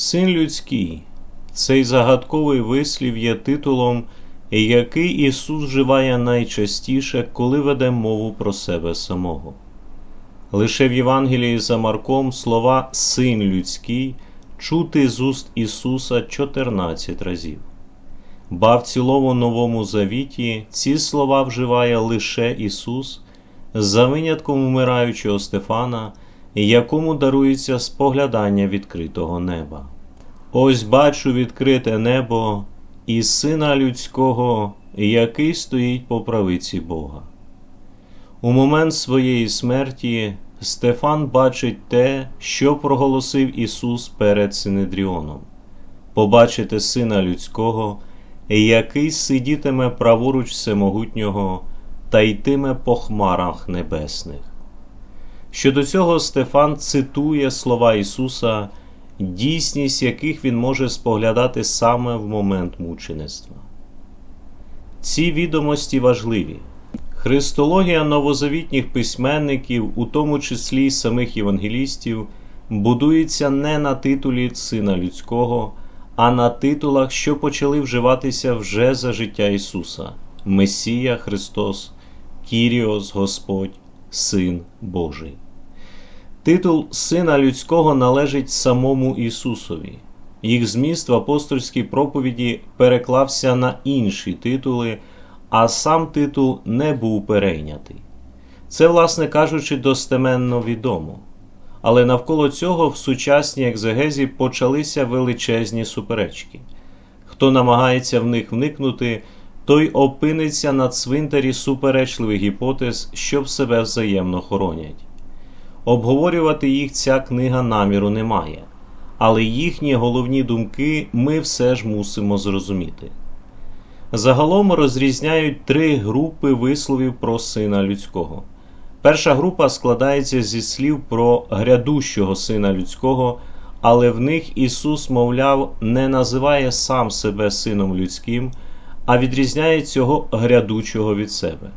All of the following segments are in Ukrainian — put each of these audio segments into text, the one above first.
Син людський, цей загадковий вислів є титулом, який Ісус вживає найчастіше, коли веде мову про себе самого. Лише в Євангелії за Марком слова Син людський чути з уст Ісуса 14 разів. Ба в цілому Новому Завіті ці слова вживає лише Ісус, за винятком умираючого Стефана, якому дарується споглядання відкритого неба. Ось бачу відкрите небо і Сина Людського, який стоїть по правиці Бога. У момент своєї смерті Стефан бачить те, що проголосив Ісус перед Синедріоном побачити Сина Людського, який сидітиме праворуч всемогутнього та йтиме по хмарах небесних. Щодо цього Стефан цитує слова Ісуса, дійсність яких він може споглядати саме в момент мучеництва. Ці відомості важливі. Христологія новозавітніх письменників, у тому числі й самих євангелістів, будується не на титулі Сина Людського, а на титулах, що почали вживатися вже за життя Ісуса Месія Христос, Кіріос Господь, Син Божий. Титул Сина Людського належить самому Ісусові. Їх зміст в апостольській проповіді переклався на інші титули, а сам титул не був перейнятий. Це, власне кажучи, достеменно відомо. Але навколо цього в сучасній екзегезі почалися величезні суперечки. Хто намагається в них вникнути, той опиниться на цвинтарі суперечливих гіпотез, що в себе взаємно хоронять. Обговорювати їх ця книга наміру не має, але їхні головні думки ми все ж мусимо зрозуміти. Загалом розрізняють три групи висловів про сина людського. Перша група складається зі слів про грядущого сина людського, але в них Ісус, мовляв, не називає сам себе сином людським, а відрізняє цього грядучого від себе.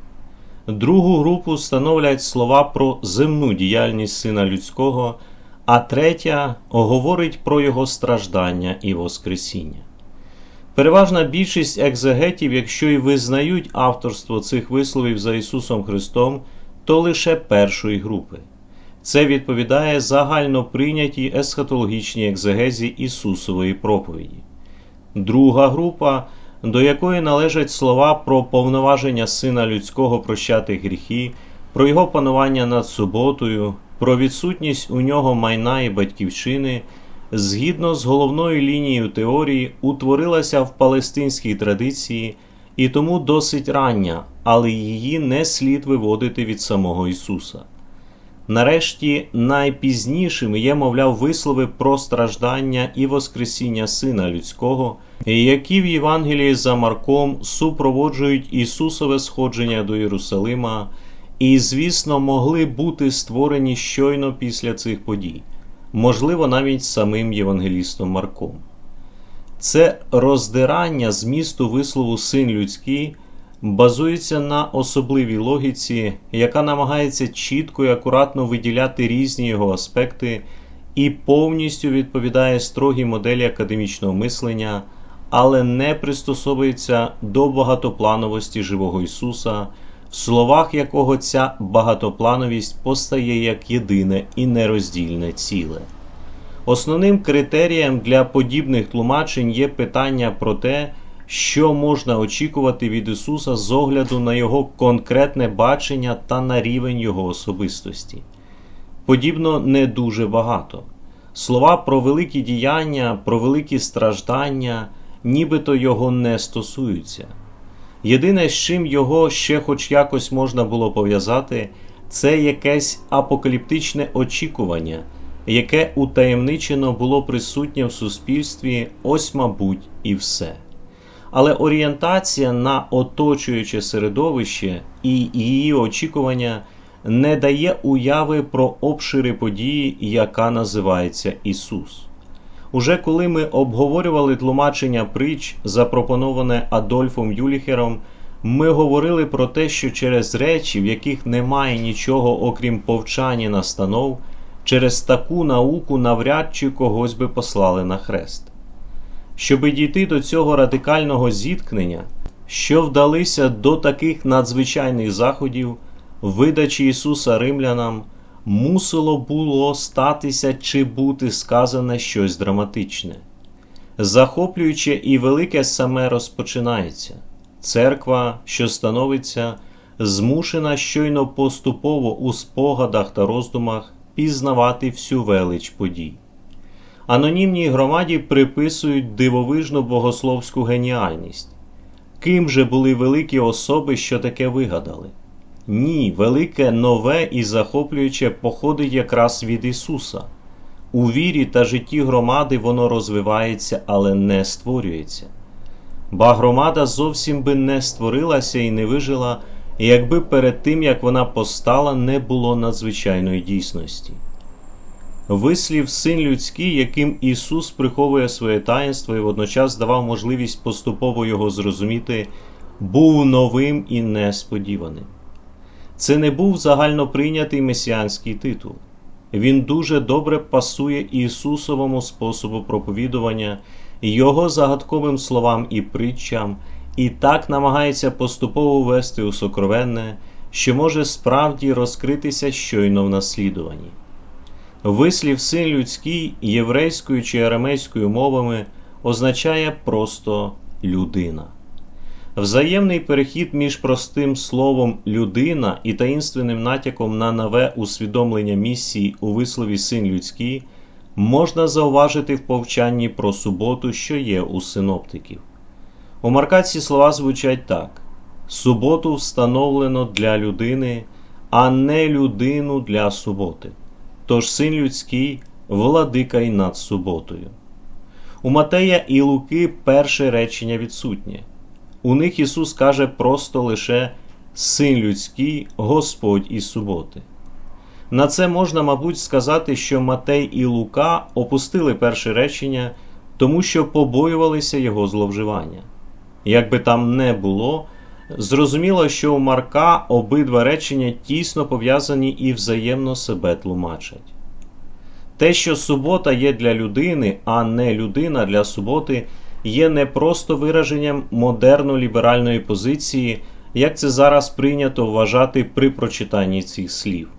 Другу групу становлять слова про земну діяльність сина людського, а третя говорить про його страждання і Воскресіння. Переважна більшість екзегетів, якщо й визнають авторство цих висловів за Ісусом Христом, то лише першої групи. Це відповідає загально прийнятій есхатологічній екзегезі Ісусової проповіді. Друга група, до якої належать слова про повноваження Сина Людського прощати гріхи, про його панування над суботою, про відсутність у нього майна і батьківщини, згідно з головною лінією теорії, утворилася в палестинській традиції і тому досить рання, але її не слід виводити від самого Ісуса. Нарешті найпізнішими є, мовляв, вислови про страждання і Воскресіння Сина Людського, які в Євангелії за Марком супроводжують Ісусове сходження до Єрусалима, і, звісно, могли бути створені щойно після цих подій, можливо, навіть самим Євангелістом Марком. Це роздирання змісту вислову син людський базується на особливій логіці, яка намагається чітко і акуратно виділяти різні його аспекти і повністю відповідає строгій моделі академічного мислення, але не пристосовується до багатоплановості живого Ісуса, в словах якого ця багатоплановість постає як єдине і нероздільне ціле. Основним критерієм для подібних тлумачень є питання про те, що можна очікувати від Ісуса з огляду на Його конкретне бачення та на рівень Його особистості. Подібно не дуже багато. Слова про великі діяння, про великі страждання, нібито його не стосуються. Єдине, з чим його ще хоч якось можна було пов'язати, це якесь апокаліптичне очікування яке утаємничено було присутнє в суспільстві, ось, мабуть, і все. Але орієнтація на оточуюче середовище і її очікування не дає уяви про обшири події, яка називається Ісус. Уже коли ми обговорювали тлумачення притч, запропоноване Адольфом Юліхером, ми говорили про те, що через речі, в яких немає нічого окрім повчання настанов, через таку науку навряд чи когось би послали на хрест. Щоби дійти до цього радикального зіткнення, що вдалися до таких надзвичайних заходів, видачі Ісуса римлянам, мусило було статися чи бути сказане щось драматичне. Захоплююче і велике саме розпочинається. Церква, що становиться, змушена щойно поступово у спогадах та роздумах пізнавати всю велич подій. Анонімній громаді приписують дивовижну богословську геніальність. Ким же були великі особи, що таке вигадали? Ні, велике нове і захоплююче походить якраз від Ісуса. У вірі та житті громади воно розвивається, але не створюється. Ба громада зовсім би не створилася і не вижила, якби перед тим як вона постала, не було надзвичайної дійсності. Вислів син людський, яким Ісус приховує своє таїнство і водночас давав можливість поступово його зрозуміти, був новим і несподіваним. Це не був загальноприйнятий месіанський титул. Він дуже добре пасує Ісусовому способу проповідування, Його загадковим словам і притчам, і так намагається поступово ввести у сокровенне, що може справді розкритися щойно в наслідуванні. Вислів син людський єврейською чи арамейською мовами означає просто людина. Взаємний перехід між простим словом людина і таїнственним натяком на нове усвідомлення місії у вислові син людський можна зауважити в повчанні про суботу, що є у синоптиків. У Марка ці слова звучать так: суботу встановлено для людини, а не людину для суботи. Тож син людський владика й над суботою. У Матея і Луки перше речення відсутнє. У них Ісус каже просто лише Син людський, Господь і суботи. На це можна, мабуть, сказати, що Матей і Лука опустили перше речення, тому що побоювалися його зловживання. Як би там не було, зрозуміло, що у Марка обидва речення тісно пов'язані і взаємно себе тлумачать. Те, що субота є для людини, а не людина для суботи, є не просто вираженням модерно-ліберальної позиції, як це зараз прийнято вважати при прочитанні цих слів.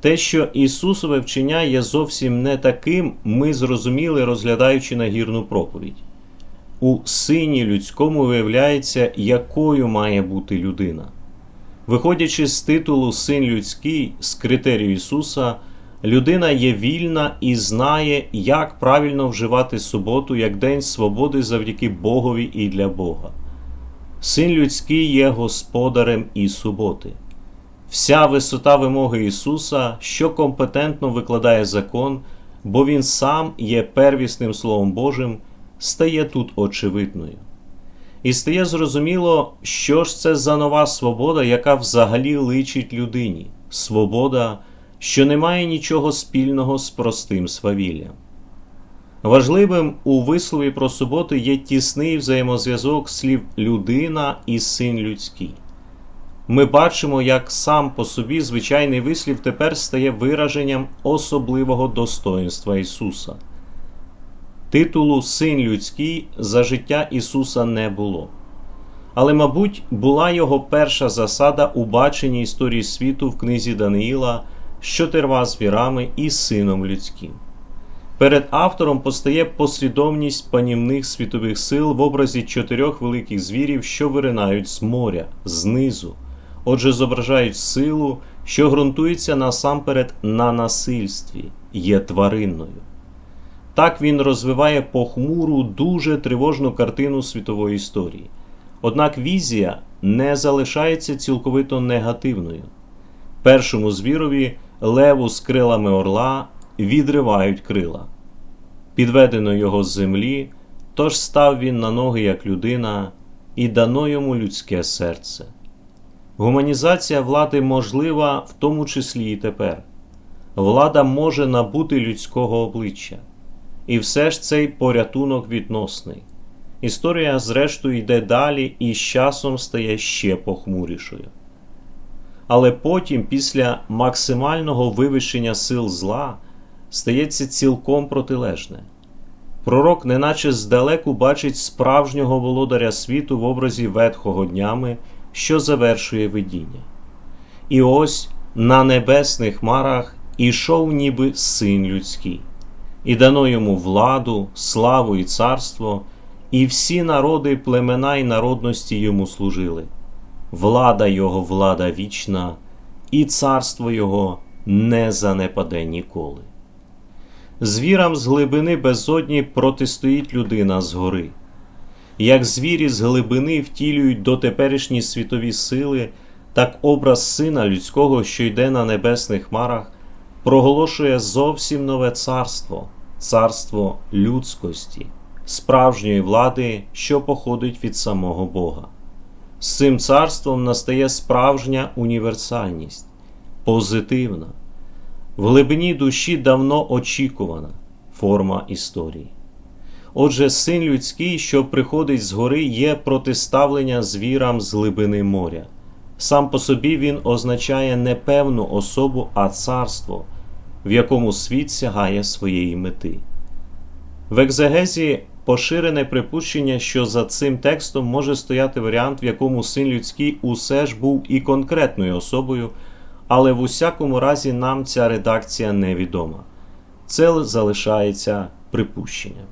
Те, що Ісусове вчення є зовсім не таким, ми зрозуміли, розглядаючи нагірну проповідь. У сині людському виявляється, якою має бути людина. Виходячи з титулу Син людський з критерію Ісуса, людина є вільна і знає, як правильно вживати суботу як день свободи завдяки Богові і для Бога. Син людський є господарем і суботи. Вся висота вимоги Ісуса, що компетентно викладає закон, бо Він сам є первісним Словом Божим, стає тут очевидною. І стає зрозуміло, що ж це за нова свобода, яка взагалі личить людині, свобода, що не має нічого спільного з простим свавіллям. Важливим у вислові про суботу є тісний взаємозв'язок слів людина і син людський. Ми бачимо, як сам по собі звичайний вислів тепер стає вираженням особливого достоинства Ісуса. Титулу Син людський за життя Ісуса не було. Але, мабуть, була його перша засада у баченні історії світу в книзі Даниїла, з вірами і сином людським. Перед автором постає послідовність панівних світових сил в образі чотирьох великих звірів, що виринають з моря, знизу, отже, зображають силу, що ґрунтується насамперед на насильстві, є тваринною. Так він розвиває похмуру, дуже тривожну картину світової історії. Однак візія не залишається цілковито негативною. Першому звірові леву з крилами орла відривають крила. Підведено його з землі, тож став він на ноги як людина, і дано йому людське серце. Гуманізація влади можлива в тому числі і тепер. Влада може набути людського обличчя. І все ж цей порятунок відносний. Історія, зрештою, йде далі і з часом стає ще похмурішою. але потім, після максимального вивищення сил зла, стається цілком протилежне. Пророк, неначе здалеку бачить справжнього володаря світу в образі ветхого днями, що завершує видіння. І ось на небесних марах ішов ніби син людський, і дано йому владу, славу і царство, і всі народи, племена й народності йому служили. Влада його влада вічна, і царство його не занепаде ніколи. Звірам з глибини безодні протистоїть людина згори. Як звірі з глибини втілюють дотеперішні світові сили, так образ сина людського, що йде на небесних марах, проголошує зовсім нове царство, царство людськості, справжньої влади, що походить від самого Бога. З цим царством настає справжня універсальність, позитивна, в глибині душі давно очікувана форма історії. Отже, син людський, що приходить згори, є протиставлення звірам з глибини моря. Сам по собі він означає не певну особу, а царство, в якому світ сягає своєї мети. В екзегезі поширене припущення, що за цим текстом може стояти варіант, в якому син людський усе ж був і конкретною особою, але в усякому разі нам ця редакція невідома. Це залишається припущенням.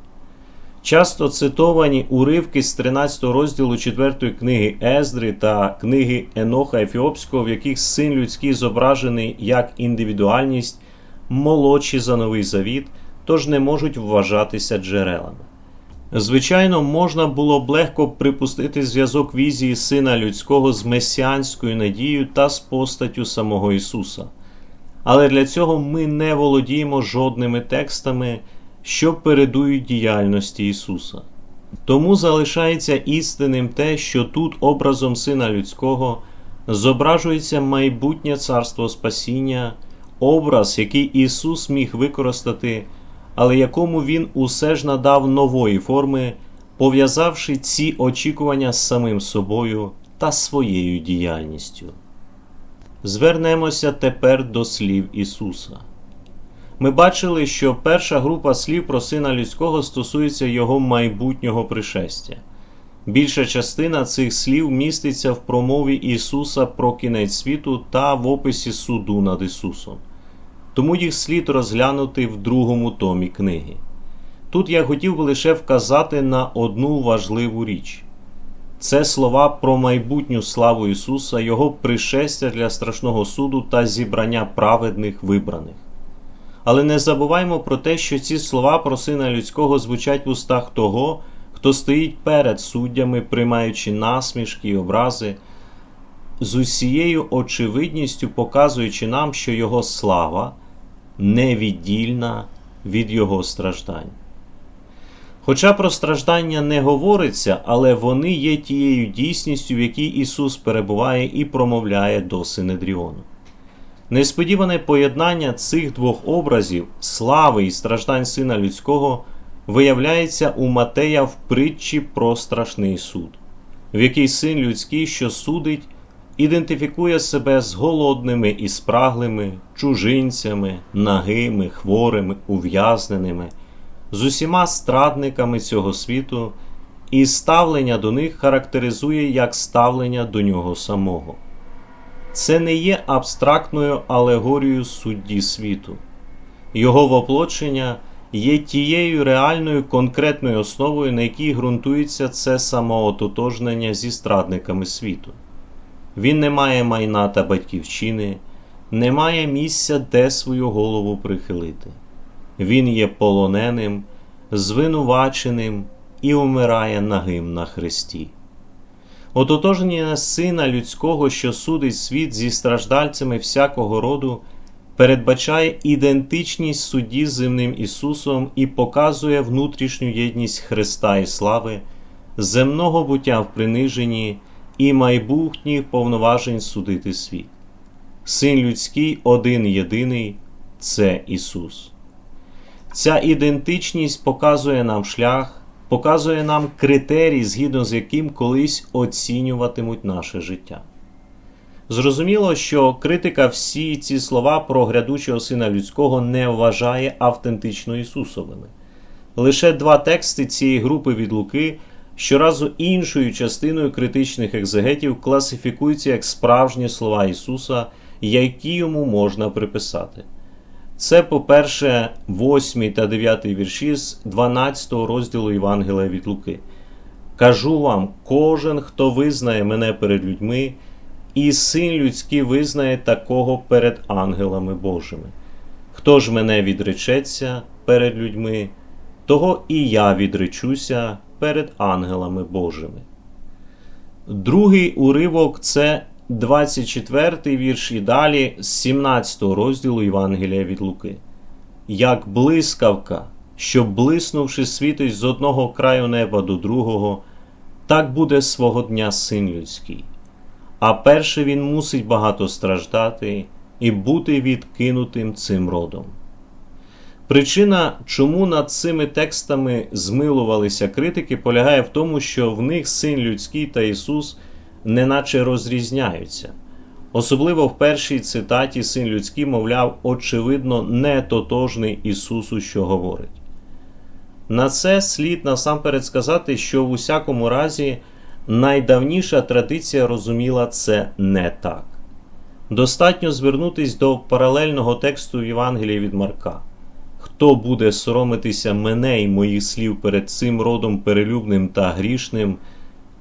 Часто цитовані уривки з 13 розділу 4 книги Ездри та книги Еноха Ефіопського, в яких син людський зображений як індивідуальність, молодші за новий завіт, тож не можуть вважатися джерелами. Звичайно, можна було б легко припустити зв'язок візії Сина Людського з месіанською надією та з постаттю самого Ісуса. Але для цього ми не володіємо жодними текстами, що передують діяльності Ісуса. Тому залишається істинним те, що тут образом Сина Людського зображується майбутнє царство Спасіння, образ, який Ісус міг використати але якому він усе ж надав нової форми, пов'язавши ці очікування з самим собою та своєю діяльністю. Звернемося тепер до слів Ісуса. Ми бачили, що перша група слів про Сина Людського стосується Його майбутнього пришестя. Більша частина цих слів міститься в промові Ісуса про кінець світу та в описі суду над Ісусом тому їх слід розглянути в другому томі книги. Тут я хотів би лише вказати на одну важливу річ це слова про майбутню славу Ісуса, Його пришестя для страшного суду та зібрання праведних вибраних. Але не забуваймо про те, що ці слова про Сина Людського звучать в устах того, хто стоїть перед суддями, приймаючи насмішки й образи, з усією очевидністю показуючи нам, що Його слава невіддільна від Його страждань. Хоча про страждання не говориться, але вони є тією дійсністю, в якій Ісус перебуває і промовляє до Синедріону. Несподіване поєднання цих двох образів, слави і страждань Сина Людського, виявляється у Матея в притчі про страшний суд, в який син людський, що судить, ідентифікує себе з голодними і спраглими, чужинцями, нагими, хворими, ув'язненими, з усіма страдниками цього світу, і ставлення до них характеризує як ставлення до нього самого. Це не є абстрактною алегорією судді світу, його воплочення є тією реальною конкретною основою, на якій ґрунтується це самоототожнення зі страдниками світу. Він не має майна та батьківщини, не має місця, де свою голову прихилити. Він є полоненим, звинуваченим і умирає нагим на хресті. Ототожнення сина людського, що судить світ зі страждальцями всякого роду, передбачає ідентичність судді з земним Ісусом і показує внутрішню єдність Христа і слави, земного буття в приниженні і майбутніх повноважень судити світ. Син людський один єдиний це Ісус. Ця ідентичність показує нам шлях, показує нам критерій, згідно з яким колись оцінюватимуть наше життя. Зрозуміло, що критика всі ці слова про грядучого сина людського не вважає автентично Ісусовими. Лише два тексти цієї групи від Луки щоразу іншою частиною критичних екзегетів класифікуються як справжні слова Ісуса, які йому можна приписати. Це, по-перше, 8 та 9 вірші з 12 розділу Євангелія від Луки. Кажу вам, кожен, хто визнає мене перед людьми, і син людський визнає такого перед ангелами Божими. Хто ж мене відречеться перед людьми, того і я відречуся перед ангелами Божими. Другий уривок це 24 вірш і далі з 17 розділу Євангелія від Луки. Як блискавка, що блиснувши світить з одного краю неба до другого, так буде свого дня син людський. А перше він мусить багато страждати і бути відкинутим цим родом. Причина, чому над цими текстами змилувалися критики, полягає в тому, що в них син людський та Ісус неначе розрізняються. Особливо в першій цитаті син людський, мовляв, очевидно, не тотожний Ісусу, що говорить. На це слід насамперед сказати, що в усякому разі найдавніша традиція розуміла це не так. Достатньо звернутись до паралельного тексту в Євангелії від Марка. Хто буде соромитися мене і моїх слів перед цим родом перелюбним та грішним,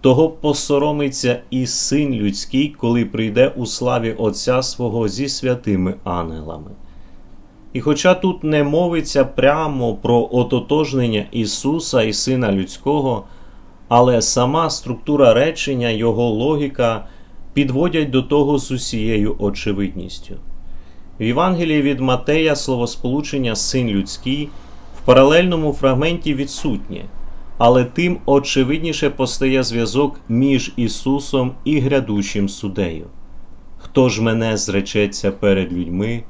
того посоромиться і син людський, коли прийде у славі Отця свого зі святими ангелами. І хоча тут не мовиться прямо про ототожнення Ісуса і Сина Людського, але сама структура речення, його логіка підводять до того з усією очевидністю. В Євангелії від Матея словосполучення Син людський в паралельному фрагменті відсутнє, але тим очевидніше постає зв'язок між Ісусом і грядущим судею. Хто ж мене зречеться перед людьми,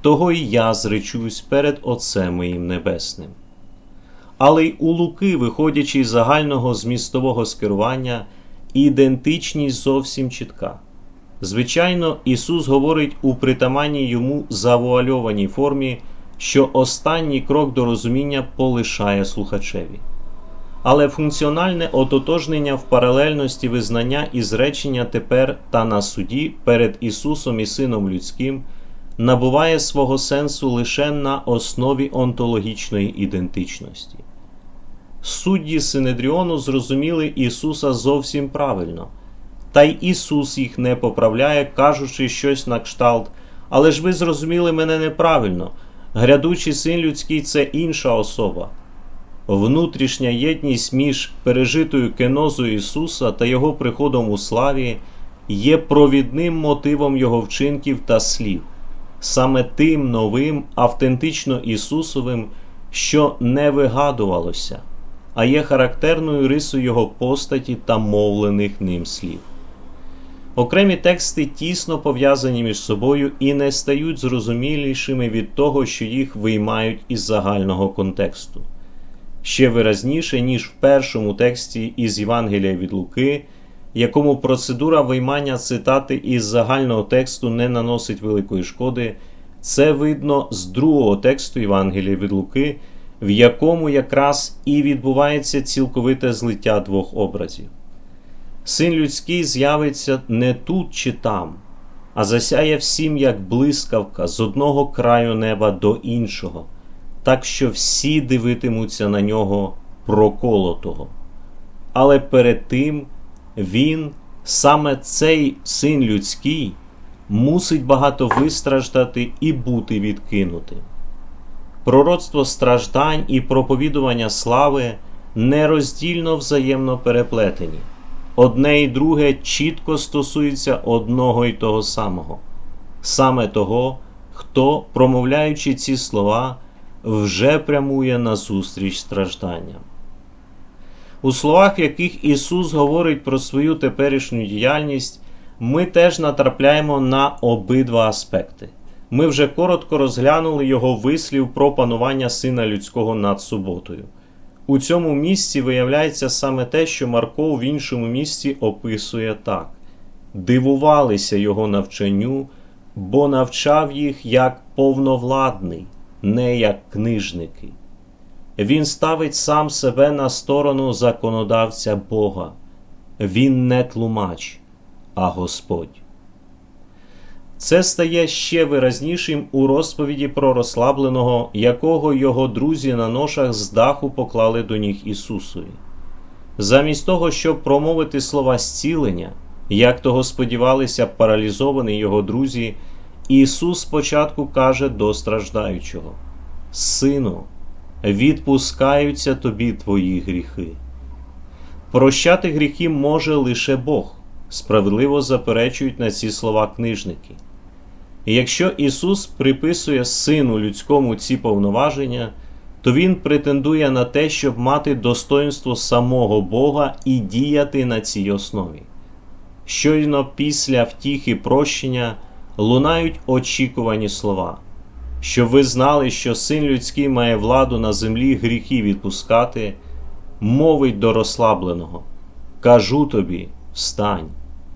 того і я зречусь перед Отцем моїм Небесним. Але й у Луки, виходячи з загального змістового скерування, ідентичність зовсім чітка. Звичайно, Ісус говорить у притаманній йому завуальованій формі, що останній крок до розуміння полишає слухачеві. Але функціональне ототожнення в паралельності визнання і зречення тепер та на суді перед Ісусом і Сином Людським набуває свого сенсу лише на основі онтологічної ідентичності. Судді Синедріону зрозуміли Ісуса зовсім правильно. Та й Ісус їх не поправляє, кажучи щось на кшталт. Але ж ви зрозуміли мене неправильно. Грядучий син людський це інша особа. Внутрішня єдність між пережитою кенозою Ісуса та Його приходом у славі є провідним мотивом Його вчинків та слів, саме тим новим, автентично Ісусовим, що не вигадувалося, а є характерною рисою Його постаті та мовлених ним слів. Окремі тексти тісно пов'язані між собою і не стають зрозумілішими від того, що їх виймають із загального контексту. Ще виразніше, ніж в першому тексті із Євангелія від Луки, якому процедура виймання цитати із загального тексту не наносить великої шкоди, це видно з другого тексту Євангелія від Луки, в якому якраз і відбувається цілковите злиття двох образів. Син людський з'явиться не тут чи там, а засяє всім, як блискавка з одного краю неба до іншого, так що всі дивитимуться на нього проколотого. Але перед тим він, саме цей син людський, мусить багато вистраждати і бути відкинутим. Пророцтво страждань і проповідування слави нероздільно взаємно переплетені одне і друге чітко стосується одного і того самого, саме того, хто, промовляючи ці слова, вже прямує назустріч стражданням. У словах, в яких Ісус говорить про свою теперішню діяльність, ми теж натрапляємо на обидва аспекти. Ми вже коротко розглянули його вислів про панування Сина Людського над суботою. У цьому місці виявляється саме те, що Марко в іншому місці описує так: дивувалися його навчанню, бо навчав їх як повновладний, не як книжники. Він ставить сам себе на сторону законодавця Бога. Він не тлумач, а Господь. Це стає ще виразнішим у розповіді про розслабленого, якого його друзі на ношах з даху поклали до ніг Ісусові. Замість того, щоб промовити слова зцілення, як того сподівалися паралізовані його друзі, Ісус спочатку каже до страждаючого: Сину, відпускаються тобі твої гріхи. Прощати гріхи може лише Бог, справедливо заперечують на ці слова книжники. І якщо Ісус приписує Сину людському ці повноваження, то Він претендує на те, щоб мати достоинство самого Бога і діяти на цій основі. Щойно після втіхи прощення лунають очікувані слова, щоб ви знали, що син людський має владу на землі гріхи відпускати, мовить до розслабленого. Кажу тобі, встань,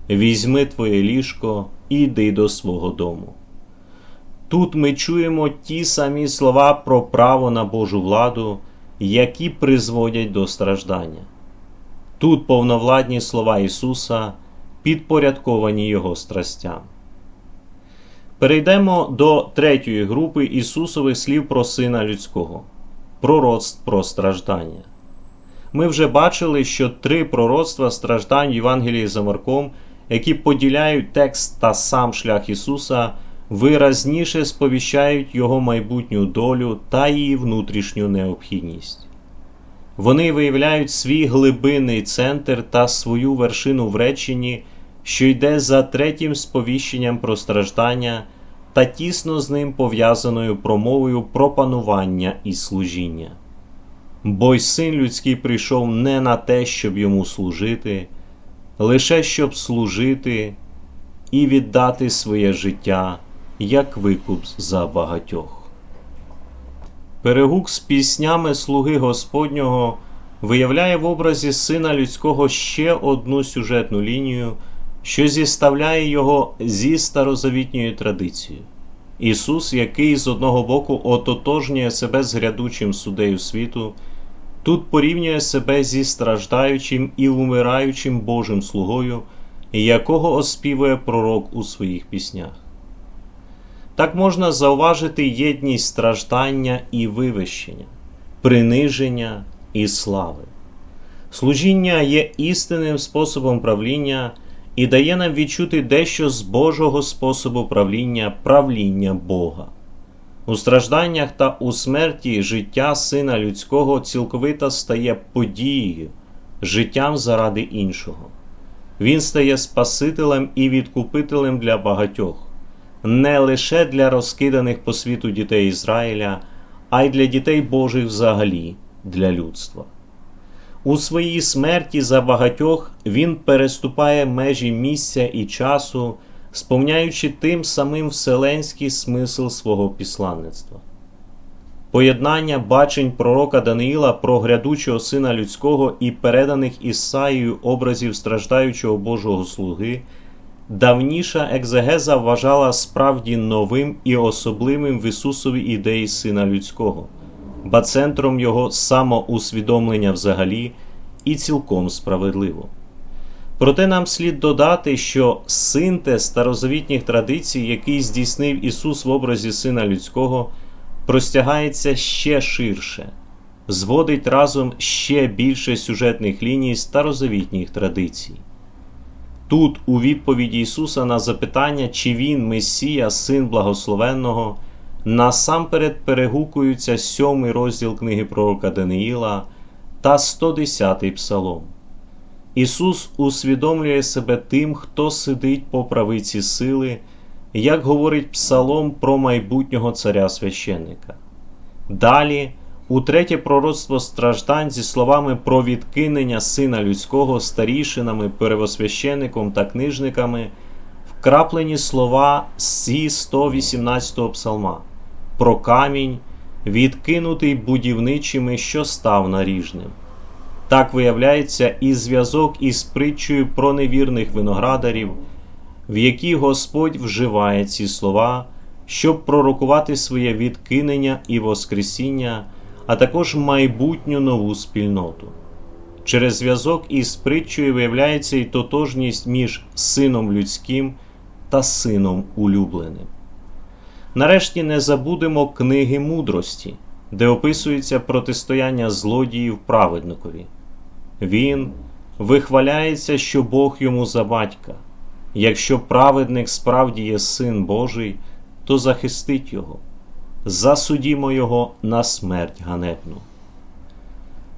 візьми твоє ліжко і йди до свого дому. Тут ми чуємо ті самі слова про право на Божу владу, які призводять до страждання. Тут повновладні слова Ісуса підпорядковані Його страстям. Перейдемо до третьої групи Ісусових слів про Сина Людського пророцтв про страждання. Ми вже бачили, що три пророцтва страждань Євангелії за Марком, які поділяють текст та сам шлях Ісуса, виразніше сповіщають Його майбутню долю та її внутрішню необхідність. Вони виявляють свій глибинний центр та свою вершину в реченні, що йде за третім сповіщенням про страждання та тісно з ним пов'язаною промовою про панування і служіння. Бо й син людський прийшов не на те, щоб йому служити, лише щоб служити і віддати своє життя як викуп за багатьох. Перегук з піснями слуги Господнього виявляє в образі сина людського ще одну сюжетну лінію, що зіставляє його зі старозавітньою традицією. Ісус, який з одного боку ототожнює себе з грядучим судею світу, тут порівнює себе зі страждаючим і умираючим Божим слугою, якого оспівує пророк у своїх піснях. Так можна зауважити єдність страждання і вивищення, приниження і слави. Служіння є істинним способом правління і дає нам відчути дещо з Божого способу правління правління Бога. У стражданнях та у смерті життя Сина Людського цілковито стає подією, життям заради іншого. Він стає Спасителем і відкупителем для багатьох, не лише для розкиданих по світу дітей Ізраїля, а й для дітей Божих взагалі, для людства. У своїй смерті за багатьох він переступає межі місця і часу, сповняючи тим самим вселенський смисл свого післанництва. Поєднання бачень пророка Даниїла про грядучого сина людського і переданих Ісаїю образів страждаючого Божого слуги, давніша екзегеза вважала справді новим і особливим в Ісусові ідеї Сина Людського ба центром його самоусвідомлення взагалі і цілком справедливо. Проте нам слід додати, що синтез старозавітніх традицій, який здійснив Ісус в образі Сина Людського, простягається ще ширше, зводить разом ще більше сюжетних ліній старозавітніх традицій. Тут, у відповіді Ісуса на запитання, чи Він Месія, Син Благословенного, насамперед перегукуються сьомий розділ книги пророка Даниїла та 110-й псалом. Ісус усвідомлює себе тим, хто сидить по правиці сили, як говорить псалом про майбутнього царя священника. Далі, у третє пророцтво страждань зі словами про відкинення сина людського старішинами, первосвященником та книжниками, вкраплені слова зі 118-го псалма про камінь, відкинутий будівничими, що став наріжним. Так виявляється і зв'язок із притчею про невірних виноградарів, в якій Господь вживає ці слова, щоб пророкувати своє відкинення і Воскресіння, а також майбутню нову спільноту. Через зв'язок із притчою виявляється і тотожність між сином людським та сином улюбленим. Нарешті не забудемо книги мудрості, де описується протистояння злодіїв праведникові. Він вихваляється, що Бог йому за батька. Якщо праведник справді є син Божий, то захистить його, засудімо його на смерть ганебну.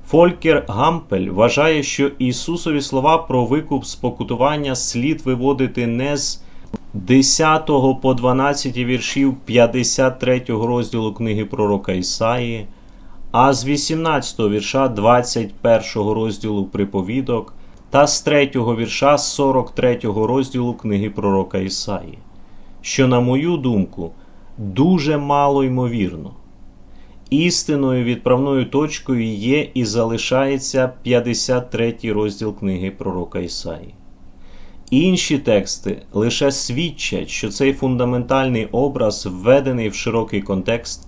Фолькер Гампель вважає, що Ісусові слова про викуп спокутування слід виводити не з 10 по 12 віршів 53 розділу книги пророка Ісаї, а з 18 вірша 21 розділу приповідок та з 3 вірша 43 розділу книги пророка Ісаї, що, на мою думку, дуже мало ймовірно. Істинною відправною точкою є і залишається 53 розділ книги пророка Ісаї. Інші тексти лише свідчать, що цей фундаментальний образ, введений в широкий контекст,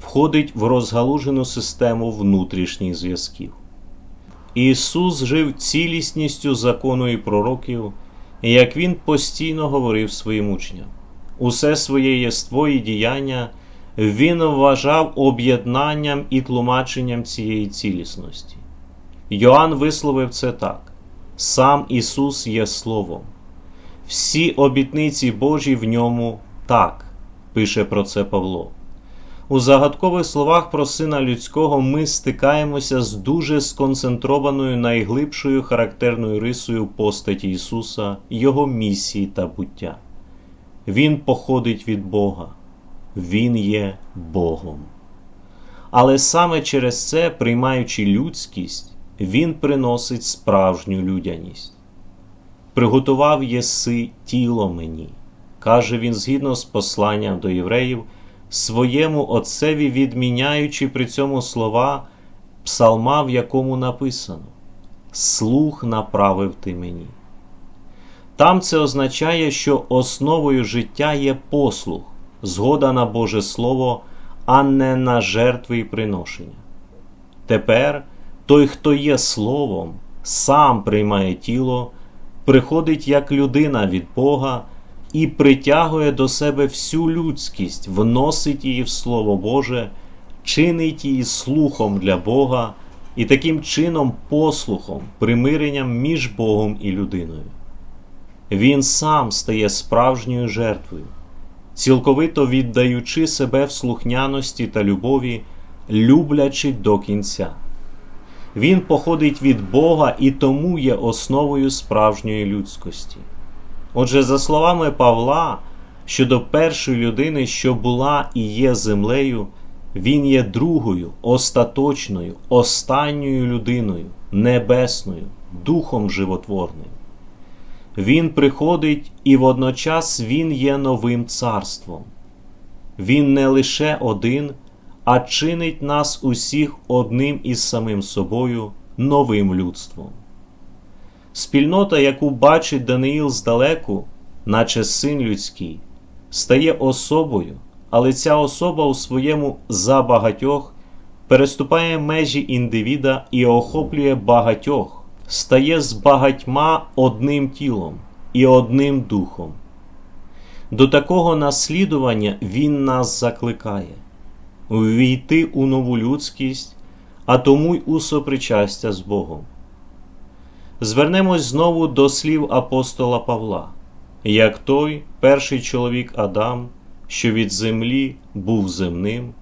входить в розгалужену систему внутрішніх зв'язків. Ісус жив цілісністю закону і пророків, як Він постійно говорив своїм учням. Усе своє єство і діяння Він вважав об'єднанням і тлумаченням цієї цілісності. Йоанн висловив це так: Сам Ісус є Словом. Всі обітниці Божі в ньому так, пише про це Павло. У загадкових словах про Сина Людського ми стикаємося з дуже сконцентрованою найглибшою характерною рисою постаті Ісуса, Його місії та буття. Він походить від Бога, Він є Богом. Але саме через це, приймаючи людськість, Він приносить справжню людяність. Приготував єси тіло мені, каже він згідно з посланням до євреїв своєму отцеві відміняючи при цьому слова псалма, в якому написано Слух направив ти мені. Там це означає, що основою життя є послух, згода на Боже Слово, а не на жертви і приношення. Тепер той, хто є Словом, сам приймає тіло, приходить як людина від Бога і притягує до себе всю людськість, вносить її в Слово Боже, чинить її слухом для Бога і таким чином послухом, примиренням між Богом і людиною. Він сам стає справжньою жертвою, цілковито віддаючи себе в слухняності та любові, люблячи до кінця. Він походить від Бога і тому є основою справжньої людськості. Отже, за словами Павла, щодо першої людини, що була і є землею, він є другою, остаточною, останньою людиною, небесною, духом животворним. Він приходить і водночас Він є новим царством. Він не лише один, а чинить нас усіх одним із самим собою, новим людством. Спільнота, яку бачить Даниїл здалеку, наче син людський, стає особою, але ця особа у своєму за багатьох переступає межі індивіда і охоплює багатьох, стає з багатьма одним тілом і одним духом. До такого наслідування Він нас закликає увійти у нову людськість, а тому й у сопричастя з Богом. Звернемось знову до слів апостола Павла, як той перший чоловік Адам, що від землі був земним,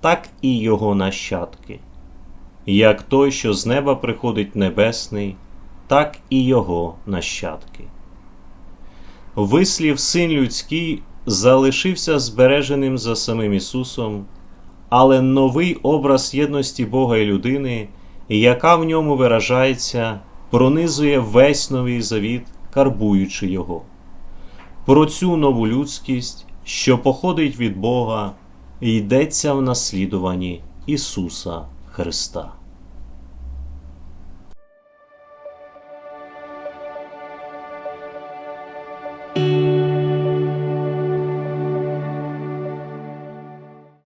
так і його нащадки, як той, що з неба приходить небесний, так і його нащадки. Вислів син людський залишився збереженим за самим Ісусом, але новий образ єдності Бога і людини, яка в ньому виражається пронизує весь новий завіт, карбуючи його. Про цю нову людськість, що походить від Бога, йдеться в наслідуванні Ісуса Христа.